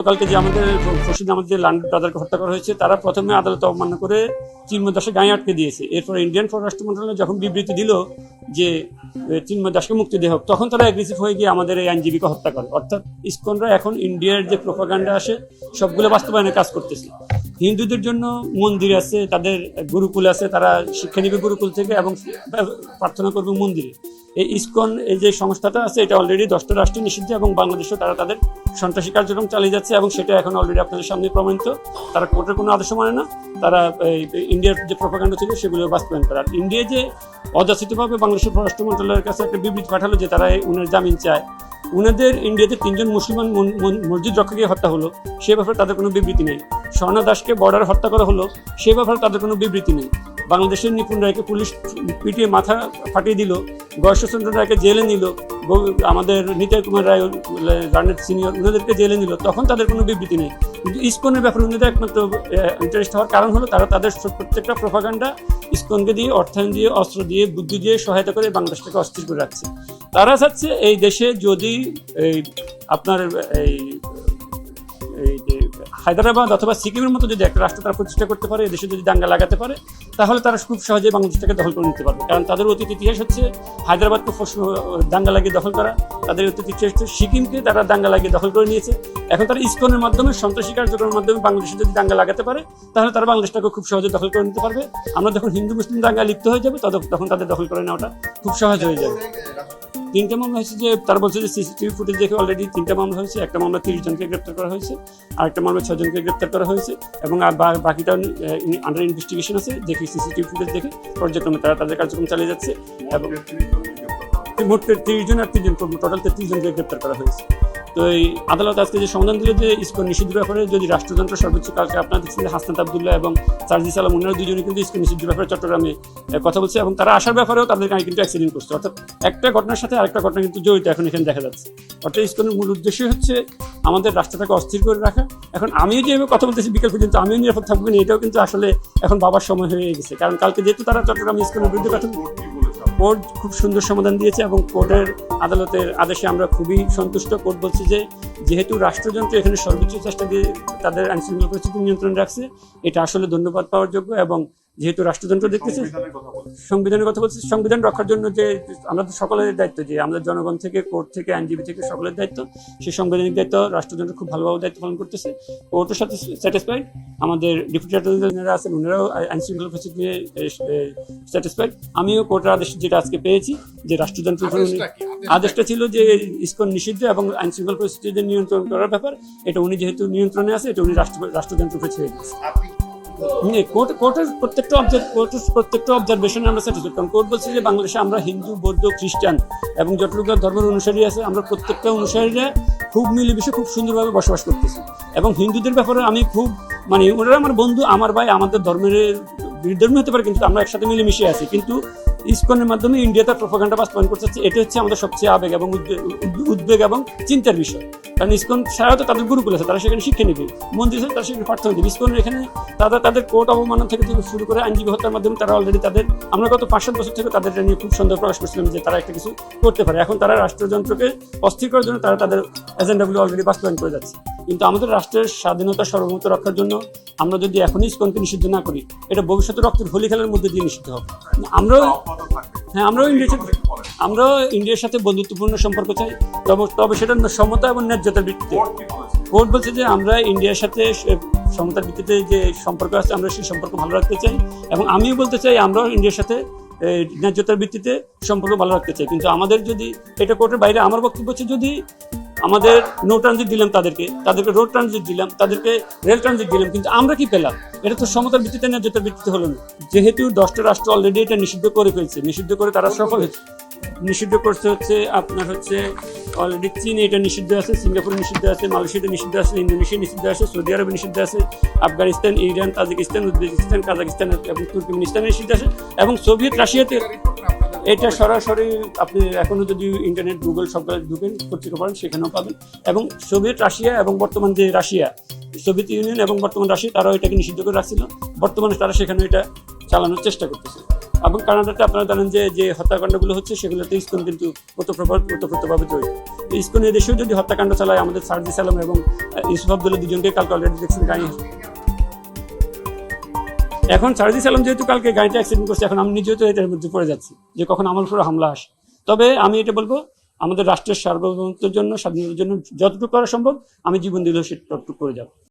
গতকালকে যে আমাদের খুরশিদ আমাদের যে লান্ড ব্রাদারকে হত্যা করা হয়েছে, তারা প্রথমে আদালত অবমাননা করে চিন্ময় দাসকে গায়ে আটকে দিয়েছে। এরপর ইন্ডিয়ান পররাষ্ট্র মন্ত্রণালয় যখন বিবৃতি দিল যে চিন্ময় দাসকে মুক্তি দেওয়া হোক, তখন তারা অ্যাগ্রেসিভ হয়ে গিয়ে আমাদের এই আইনজীবীকে হত্যা করে। অর্থাৎ ইস্কনরা এখন ইন্ডিয়ার যে প্রোপাগান্ডা আসে, সবগুলো বাস্তবায়নে কাজ করতেছে। হিন্দুদের জন্য মন্দির আছে, তাদের গুরুকুল আছে, তারা শিক্ষা নিবে গুরুকুল থেকে এবং প্রার্থনা করবে মন্দিরে। এই ইসকন, এই যে সংস্থাটা আছে, এটা অলরেডি দশটা রাষ্ট্রে নিষিদ্ধ এবং বাংলাদেশেও তারা তাদের সন্ত্রাসী কার্যক্রম চালিয়ে যাচ্ছে এবং সেটা এখন অলরেডি আপনাদের সামনে প্রমাণিত। তারা কোর্টের কোনো আদেশ মানে না। তারা ইন্ডিয়ার যে প্রপাকাণ্ড ছিল, সেগুলো বাস্তবায়ন করে। আর ইন্ডিয়া যে অযাচিতভাবে বাংলাদেশের পররাষ্ট্র মন্ত্রণালয়ের কাছে একটা বিবৃতি পাঠালো যে তারা উনার জামিন চায়। উনাদের ইন্ডিয়াতে তিনজন মুসলমান মন- মন- মসজিদ রক্ষাকে হত্যা হলো। সে ব্যাপারে তাদের কোনো বিবৃতি নেই। স্বর্ণা দাসকে বর্ডার হত্যা করা হলো, সে ব্যাপারে তাদের কোনো বিবৃতি নেই। বাংলাদেশের নিপুণ রায়কে পুলিশ পিটিয়ে মাথা ফাটিয়ে দিল গয়েশ্বরচন্দ্র রায়কে জেলে নিল আমাদের নিতাই কুমার রায় রানের সিনিয়র ওনাদেরকে জেলে নিল, তখন তাদের কোনো বিবৃতি নেই। কিন্তু ইসকনের ব্যাপারে ওনাদের একমাত্র ইন্টারেস্ট হওয়ার কারণ হলো তারা তাদের প্রত্যেকটা প্রভাকাণ্ডা ইসকনকে দিয়ে, অর্থায়ন দিয়ে, অস্ত্র দিয়ে, বুদ্ধি দিয়ে সহায়তা করে বাংলাদেশটাকে অস্থির করে রাখছে। তারা চাচ্ছে এই দেশে যদি এই আপনার, এই হায়দ্রাবাদ অথবা সিকিমের মতো যদি একটা রাষ্ট্র তারা প্রতিষ্ঠা করতে পারে দেশে যদি দাঙ্গা লাগাতে পারে, তাহলে তারা খুব সহজে বাংলাদেশটাকে দখল করে নিতে পারবে। কারণ তাদের অতীত ইতিহাস হচ্ছে হায়দ্রাবাদকে দাঙ্গা লাগিয়ে দখল করা। তাদের অতীত ইতিহাস হচ্ছে সিকিমকে তারা দাঙ্গা লাগিয়ে দখল করে নিয়েছে। এখন তারা ইসকনের মাধ্যমে, সন্ত্রাসী কার্যক্রমের মাধ্যমে বাংলাদেশে যদি দাঙ্গা লাগাতে পারে, তাহলে তারা বাংলাদেশটাকে খুব সহজে দখল করে নিতে পারবে। আমরা যখন হিন্দু, মুসলিম দাঙ্গা লিপ্ত হয়ে যাবে তখন তাদের দখল করে নেওয়াটা খুব সহজ হয়ে যাবে। তিনটা মামলা হয়েছে যে তার বলছে যে সিসিটিভি ফুটেজ দেখে অলরেডি তিনটা মামলা হয়েছে। একটা মামলা তিরিশ জনকে গ্রেপ্তার করা হয়েছে আর একটা মামলা ছজনকে গ্রেপ্তার করা হয়েছে এবং আর বাকিটা আন্ডার ইনভেস্টিগেশন আছে দেখে সিসিটিভি ফুটেজ দেখে পর্যায়ক্রমে তারা তাদের কার্যক্রম চালিয়ে যাচ্ছে এবং মোট তিরিশ জন আর তিনজন টোটাল তেত্রিশ জনকে গ্রেপ্তার করা হয়েছে। তো এই আদালত আজকে যে সমাধান দিল যে ইসকন নিষিদ্ধ ব্যাপারে, যদি রাষ্ট্রযন্ত্র সর্বোচ্চ কালকে আপনারা দেখছেন যে হাসনাত আবদুল্লাহ এবং সার্জিস আলম ওনারা দুজনে কিন্তু ইসকন নিষিদ্ধ ব্যাপারে চট্টগ্রামে কথা বলছে এবং তারা আসার ব্যাপারেও তাদের গাড়ি কিন্তু অ্যাক্সিডেন্ট করছে। অর্থাৎ একটা ঘটনার সাথে আরেকটা ঘটনা কিন্তু জড়িত এখন এখানে দেখা যাচ্ছে। অর্থাৎ ইসকনের মূল উদ্দেশ্য হচ্ছে আমাদের রাষ্ট্রটাকে অস্থির করে রাখা। এখন আমিও যেভাবে কথা বলতেছি বিকেল পর্যন্ত আমিও নিরাপদ থাকব না এটাও কিন্তু আসলে এখন বাবার সময় হয়ে গেছে। কারণ কালকে যেহেতু তারা চট্টগ্রাম ইসকনের বিরুদ্ধে কথা কোর্ট খুব সুন্দর সমাধান দিয়েছে এবং কোর্টের আদালতের আদেশে আমরা খুবই সন্তুষ্ট। কোর্ট বলছে যে, যেহেতু রাষ্ট্রযন্ত্র এখানে সর্বোচ্চ চেষ্টা দিয়ে তাদের আইনশৃঙ্খলা পরিস্থিতি নিয়ন্ত্রণ রাখছে, এটা আসলে ধন্যবাদ পাওয়ার যোগ্য এবং যেহেতু রাষ্ট্রযন্ত্র দেখতেছে সংবিধানের কথা বলছি। সংবিধান রক্ষার জন্য যে আমরা তো সকলের দায়িত্ব যে আমাদের জনগণ থেকে কোর্ট থেকে আইনজীবী থেকে সকলের দায়িত্ব সেই সাংবিধানিক দায়িত্ব রাষ্ট্রযন্ত্র খুব ভালোভাবে দায়িত্ব পালন করতেছে। কোর্টের সাথে স্যাটিসফাইড আমাদের ডিপুটি অ্যাটর্নি আছেন ওনারাও আইন শৃঙ্খলা পরিস্থিতি নিয়ে স্যাটিসফাইড আমিও কোর্টের আদেশ যেটা আজকে পেয়েছি যে রাষ্ট্রযন্ত্র আদেশটা ছিল যে ইসকন নিষিদ্ধ এবং আইন শৃঙ্খলা পরিস্থিতি নিয়ন্ত্রণ করার ব্যাপার। এটা উনি যেহেতু নিয়ন্ত্রণে আছে এটা উনি রাষ্ট্র রাষ্ট্রযন্ত্র উপরে ছেড়ে দিয়েছে কোর্টের প্রত্যেকটা কোর্টের প্রত্যেকটা আমরা স্যাটিসফাইড কারণ কোর্ট বলছে যে বাংলাদেশে আমরা হিন্দু, বৌদ্ধ, খ্রিস্টান এবং যতটুকু ধর্মের অনুসারী আছে, আমরা প্রত্যেকটা অনুসারীরা খুব মিলেমিশে খুব সুন্দরভাবে বসবাস করতেছি। এবং হিন্দুদের ব্যাপারে আমি খুব মানে ওনারা আমার বন্ধু, আমার ভাই, আমাদের ধর্মের বিধর্মী হতে পারে, কিন্তু আমরা একসাথে মিলেমিশে আছি। কিন্তু ইসকনের মাধ্যমে ইন্ডিয়া তার প্রোপাগান্ডা বাস্তবায়ন করতে চাচ্ছে এটা হচ্ছে আমাদের সবচেয়ে আবেগ এবং উদ্বে- উদ্বে- উদ্বেগ এবং চিন্তার বিষয়। কারণ ইসকন ছাড়াও তো তাদের গুরুকুল আছে, তারা সেখানে শিক্ষা নেবে, মন্দির আছে, তারা সেখানে প্রার্থনা দেবে। ইসকনের এখানে তারা তাদের কোর্ট অবমাননা থেকে থেকে শুরু করে আইনজীবী হত্যার মাধ্যমে তারা অলরেডি তাদের, আমরা গত পাঁচ সাত বছর থেকে তাদের নিয়ে খুব সন্দেহ প্রকাশ করছিলাম যে তারা একটা কিছু করতে পারে। এখন তারা রাষ্ট্রযন্ত্রকে অস্থির করার জন্য তারা তাদের এজেন্ডাগুলো অলরেডি বাস্তবায়ন করে যাচ্ছে। কিন্তু আমাদের রাষ্ট্রের স্বাধীনতা সার্বভৌমত্ব রক্ষার জন্য আমরা যদি এখনই ইসকনকে নিষিদ্ধ না করি, এটা ভবিষ্যতে রক্তের হোলি খেলার মধ্যে দিয়ে নিষিদ্ধ হবে। আমরাও হ্যাঁ আমরাও ইন্ডিয়ার সাথে আমরাও ইন্ডিয়ার সাথে বন্ধুত্বপূর্ণ সম্পর্ক চাই। তবে তবে সেটা সমতা এবং ন্যায্যতার ভিত্তিতে। কোর্ট বলছে যে আমরা ইন্ডিয়ার সাথে সমতার ভিত্তিতে যে সম্পর্ক আছে, আমরা সেই সম্পর্ক ভালো রাখতে চাই। এবং আমিও বলতে চাই, আমরাও ইন্ডিয়ার সাথে ন্যায্যতার ভিত্তিতে সম্পর্ক ভালো রাখতে চাই। কিন্তু আমাদের যদি এটা কোর্টের বাইরে আমার বক্তব্য হচ্ছে যদি আমাদের নো ট্রানজিট দিলাম তাদেরকে তাদেরকে রোড ট্রানজিট দিলাম, তাদেরকে রেল ট্রানজিট দিলাম, কিন্তু আমরা কি পেলাম? এটা তো সমতার ভিত্তিতে ন্যায্যতার ভিত্তিতে হলো না। যেহেতু দশটা রাষ্ট্র অলরেডি এটা নিষিদ্ধ করে ফেলছে, নিষিদ্ধ করে তারা সফল হয়েছে। নিষিদ্ধ করতে হচ্ছে আপনার হচ্ছে অলরেডি চীন এটা নিষিদ্ধ আছে, সিঙ্গাপুর নিষিদ্ধ আছে, মালয়েশিয়াতে নিষিদ্ধ আছে ইন্দোনেশিয়া নিষিদ্ধ আছে, সৌদি আরবে নিষিদ্ধ আছে, Afghanistan, Iran, Tajikistan, Uzbekistan, Kazakhstan এবং তুর্কমেনিস্তানে নিষিদ্ধ আছে এবং সোভিয়েত রাশিয়াতে এটা সরাসরি আপনি এখনও যদি ইন্টারনেট গুগল সব ঢুকেন, পত্রিকা পড়েন, সেখানেও পাবেন। এবং সোভিয়েত রাশিয়া এবং বর্তমান যে রাশিয়া, সোভিয়েত ইউনিয়ন এবং বর্তমান রাশিয়া তারাও এটাকে নিষিদ্ধ করে রাখছিল। বর্তমানে তারা সেখানে এটা চালানোর চেষ্টা করতেছে। এবং কানাডাতে আপনারা জানেন যে যে হত্যাকাণ্ডগুলো হচ্ছে, সেগুলোতে ইস্কন কিন্তু ওতপ্রোত ওতপ্রোতভাবে জড়িত ইস্কন এদেশেও যদি হত্যাকাণ্ড চালায়, আমাদের সার্জি সালাম এবং ইউসুফ দুজনকে কালকে অলরেডি দেখছেন গাড়ি এখন সার্জি সালাম যেহেতু কালকে গাড়িটা অ্যাক্সিডেন্ট করছে, এখন আমি নিজেও তো এটার মধ্যে পড়ে যাচ্ছি যে কখন আমার উপরে হামলা আসে। তবে আমি এটা বলব, আমাদের রাষ্ট্রের সার্বভৌমত্বের জন্য, স্বাধীনতার জন্য যতটুকু করা সম্ভব, আমি জীবন দিলেও সেটুকু করে যাব।